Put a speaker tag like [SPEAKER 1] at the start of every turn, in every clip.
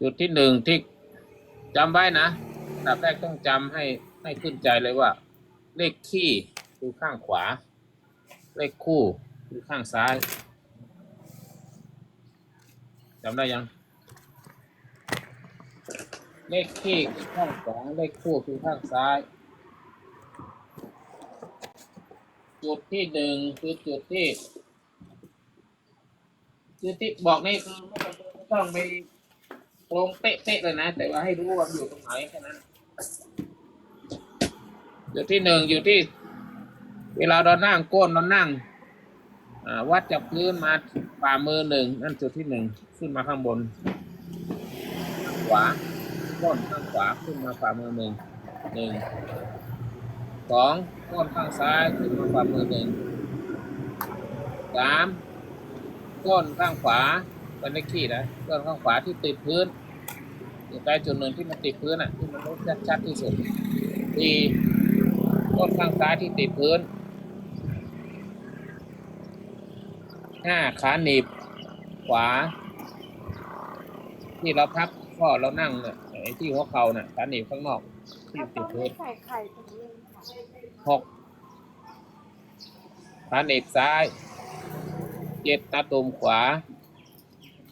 [SPEAKER 1] จุดที่หนึ่งที่จำไว้นะอันดับแรกต้องจำให้ให้ขึ้นใจเลยว่า เลขขี้คือข้างขวา เลขคู่คือข้างซ้ายจำได้ยัง เลขขี้คือข้างขวาเลขคู่คือข้างซ้าย จุดที่หนึ่งคือจุดที่จุดที่บอกนี่คือไม่ต้องไม่ต้องไป ตรงเป๊ะๆเลยนะ แต่ว่าให้รู้ว่าอยู่ตรงไหนแค่นั้นจุดที่หนึ่งอยู่ที่ เวลาเรานั่งก้นเรานั่งวัดจากพื้นมาฝ่ามือหนึ่งนั่นจุดที่หนึ่งขึ้นมาข้างบนข้างขวาก้นข้างขวาขึ้นมาฝ่ามือหนึ่งหนึ่งสองก้นข้างซ้ายขึ้นมาฝ่ามือหนึ่งสามก้นข้างขวา เป็นเลขที่นะก้นข้างขวาที่ติดพื้นอยู่ใกล้จุดหนึ่งที่มันติดพื้นอะที่มันรู้ชัดๆที่สุดสี่ก้นข้างซ้ายที่ติดพื้นห้าขาหนีบขวา ที่เราพักข้อเรานั่งเนี่ยไอ้ที่หัวเข่าเนี่ยขาหนีบข้างนอกที่
[SPEAKER 2] ถ้า
[SPEAKER 1] ติ
[SPEAKER 2] ต้
[SPEAKER 1] ด
[SPEAKER 2] อง
[SPEAKER 1] พื้
[SPEAKER 2] ไม่
[SPEAKER 1] น
[SPEAKER 2] ใส่ไข่ตรงนี้ค่ะ
[SPEAKER 1] หกขาหนีบซ้ายเจ็ดตาตุ่มขวา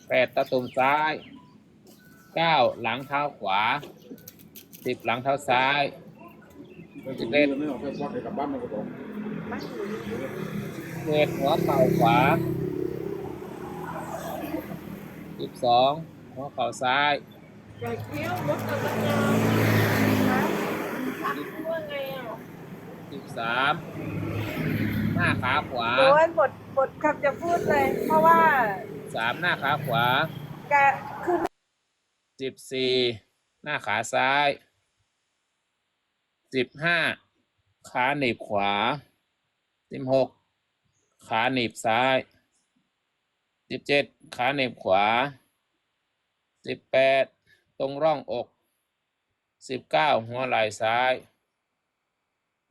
[SPEAKER 1] แปดตาตุ่มซ้ายเก้าหลังเท้าขวาสิบหลังเท้าซ้าย
[SPEAKER 3] จะเล่นไม่ออกไปควักไปกลับบ้านมันก็บอก
[SPEAKER 2] บ้านหนูนี่
[SPEAKER 1] เจ็ดหัวเข่าขวาสิบสองหัวเข่าซ้าย
[SPEAKER 2] สิบ
[SPEAKER 1] สาม หน้าขาขวา
[SPEAKER 2] โอ้ยหมดหมดคำจะพูดเลย เพราะว่า
[SPEAKER 1] สามหน้าขาขวา
[SPEAKER 2] แกคือ
[SPEAKER 1] สิบสี่หน้าขาซ้ายสิบห้าขาหนีบขวาสิบหกขาหนีบซ้ายสิบเจ็ดขาหนีบขวาสิบแปดตรงร่องอกสิบเก้าหัวไหล่ซ้าย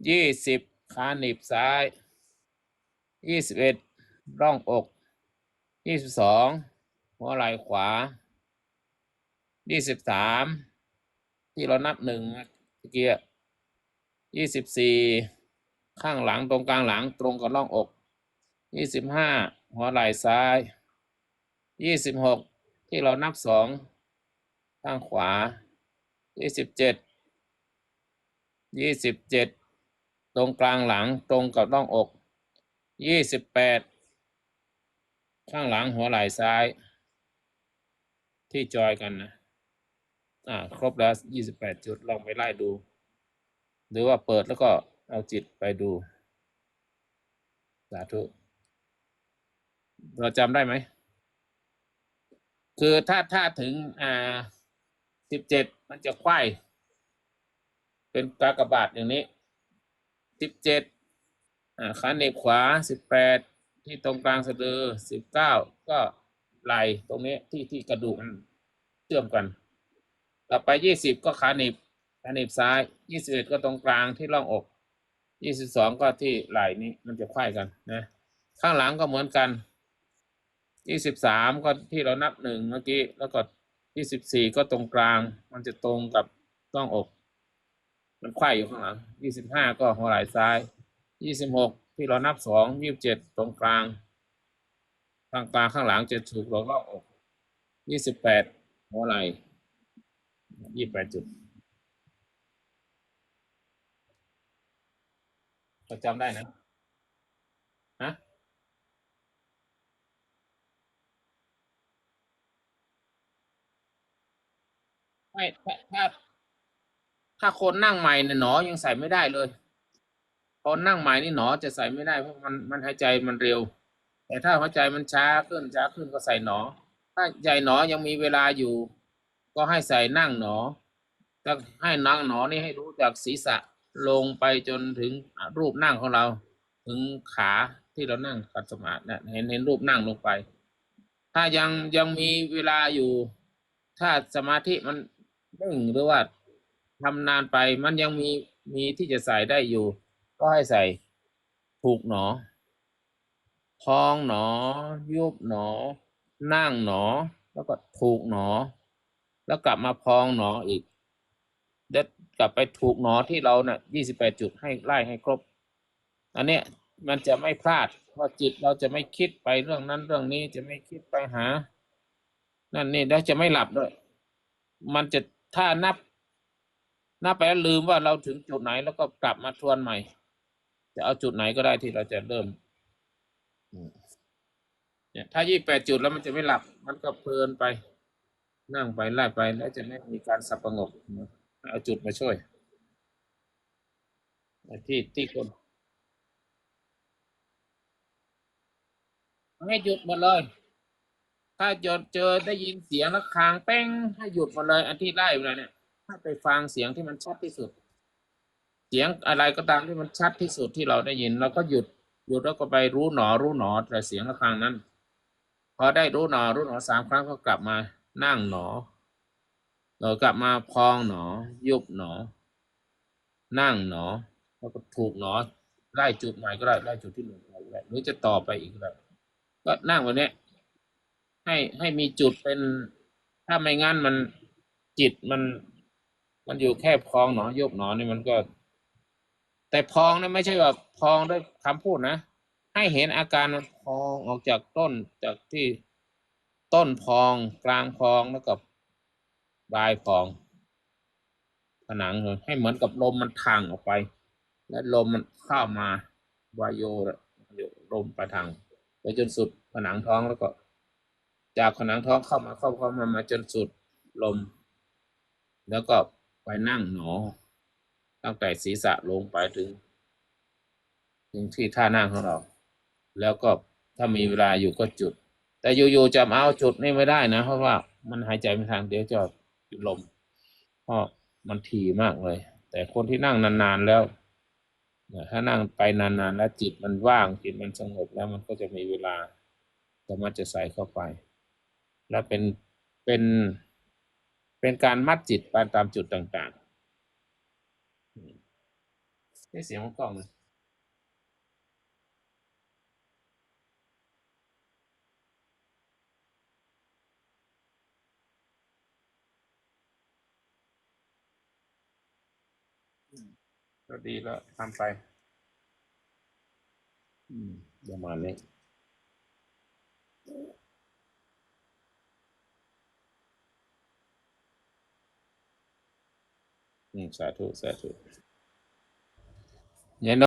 [SPEAKER 1] ยี่สิบขาหนีบซ้าย ยี่สิบเอ็ดร่องอกยี่สิบสองหัวไหล่ขวายี่สิบสามที่เรานับหนึ่งเมื่อกี้ยี่สิบสี่ข้างหลังตรงกลางหลังตรงกับร่องอกยี่สิบห้าหัวไหล่ซ้ายยี่สิบหกที่เรานับสองข้างขวายี่สิบเจ็ดยี่สิบเจ็ดตรงกลางหลังตรงกับร่องอก ยี่สิบแปดข้างหลังหัวไหล่ซ้าย ที่จอยกันนะอ่าครบแล้วยี่สิบแปดจุดลองไปไล่ดู หรือว่าเปิดแล้วก็เอาจิตไปดู สาธุ เราจำได้ไหม คือถ้าถ้าถึงอ่าสิบเจ็ดมันจะไขว้เป็นกากบาทอย่างนี้สิบเจ็ด ขาเหน็บขวาสิบแปดที่ตรงกลางสะดือสิบเก้าก็ไหล่ตรงนี้ที่ที่กระดูกมันเชื่อมกัน ต่อไปยี่สิบก็ขาหนีบขาหนีบซ้ายยี่สิบเอ็ดก็ตรงกลางที่ร่องอกยี่สิบสองก็ที่ไหล่นี้มันจะไขว้กันนะข้างหลังก็เหมือนกันยี่สิบสามก็ที่เรานับหนึ่งเมื่อกี้แล้วก็ยี่สิบสี่ก็ตรงกลาง มันจะตรงกับร่องอก มันไขว้อยู่ข้างหลังยี่สิบห้าก็หัวไหล่ซ้าย ยี่สิบหกที่เรานับสองยี่สิบเจ็ดตรงกลางกลางกลางข้างหลังจะถูกร่องอกยี่สิบแปดหัวไหล่ยี่สิบแปดจุดเราจำได้นะฮะไม่ถ้าถ้าถ้าคนนั่งใหม่เนี่ยหนอยังใส่ไม่ได้เลย คนนั่งใหม่นี่หนอจะใส่ไม่ได้เพราะมันมันหายใจมันเร็ว แต่ถ้าหัวใจมันช้าขึ้นช้าขึ้นก็ใส่หนอ ถ้าใจหนอยังมีเวลาอยู่ ก็ให้ใส่นั่งหนอจะให้นั่งหนอนี่ให้รู้จากศีรษะลงไปจนถึงรูปนั่งของเรา ถึงขาที่เรานั่งขัดสมาธิเนี่ยเห็นเห็นรูปนั่งลงไป ถ้ายังยังมีเวลาอยู่ ถ้าสมาธิมันนิ่งหรือว่าทำนานไปมันยังมีมีที่จะใส่ได้อยู่ ก็ให้ใส่ถูกหนอ พองหนอ ยุบหนอ นั่งหนอ แล้วก็ถูกหนอ แล้วกลับมาพองหนออีกเดี๋ยวกลับไปถูกหนอที่เราน่ะยี่สิบแปดจุดให้ไล่ให้ครบ อันเนี้ยมันจะไม่พลาด เพราะจิตเราจะไม่คิดไปเรื่องนั้นเรื่องนี้จะไม่คิดไปหา นั่นนี่แล้วจะไม่หลับด้วย มันจะถ้านับ นับไปแล้วลืมว่าเราถึงจุดไหนแล้วก็กลับมาทวนใหม่ จะเอาจุดไหนก็ได้ที่เราจะเริ่มเนี่ยถ้ายี่แปดจุดแล้วมันจะไม่หลับ มันก็เพลินไป นั่งไปไล่ไปแล้วจะไม่มีการสับประงกเอาจุดมาช่วยที่ที่คนให้หยุดหมดเลย ถ้าจดเจอได้ยินเสียงแล้วคางเป้งให้หยุดหมดเลย อันที่ไล่ไปเนี่ยให้ไปฟังเสียงที่มันชัดที่สุด เสียงอะไรก็ตามที่มันชัดที่สุดที่เราได้ยินเราก็หยุดหยุดแล้วก็ไปรู้หนอรู้หนอแต่เสียงระฆังนั้น พอได้รู้หนอรู้หนอสามครั้งก็กลับมานั่งหนอเรากลับมาพองหนอ ยุบหนอ นั่งหนอแล้วก็ถูกหนอไล่จุดใหม่ก็ได้ไล่จุดที่หนึ่งไปก็ได้หรือจะต่อไปอีกก็ได้ก็นั่งวันนี้ยให้ให้มีจุดเป็นถ้าไม่งั้นมันจิตมัน มันอยู่แค่พองหนอยกหนอนี่มันก็ แต่พองนี่ไม่ใช่แบบพองด้วยคำพูดนะ ให้เห็นอาการมันพองออกจากต้นจากที่ต้นพองกลางพองแล้วก็ปลายพอง ผนังเลยให้เหมือนกับลมมันทางออกไป และลมมันเข้ามาวายโยลมไปทางไปจนสุดผนังท้องแล้วก็ จากผนังท้องเข้ามาเข้าเข้ามามาจนสุดลม แล้วก็ไปนั่งหนอ ตั้งแต่ศีรษะลงไปถึง ถึงที่ท่านั่งของเรา แล้วก็ถ้ามีเวลาอยู่ก็จุด แต่อยู่ๆจะเอาจุดนี่ไม่ได้นะ เพราะว่ามันหายใจไม่ทันเดี๋ยวจะหยุดลมเพราะมันถี่มากเลย แต่คนที่นั่งนานๆแล้วถ้านั่งไปนานๆ แล้วจิตมันว่างจิตมันสงบแล้วมันก็จะมีเวลาสามารถจะใส่เข้าไป และเป็นเป็นเป็นการมัดจิตไปตามจุดต่างๆ ได้เสียงของกล้องเลยก็ดีแล้วทำไป อืมประมาณนี้อืมสาธุสาธุ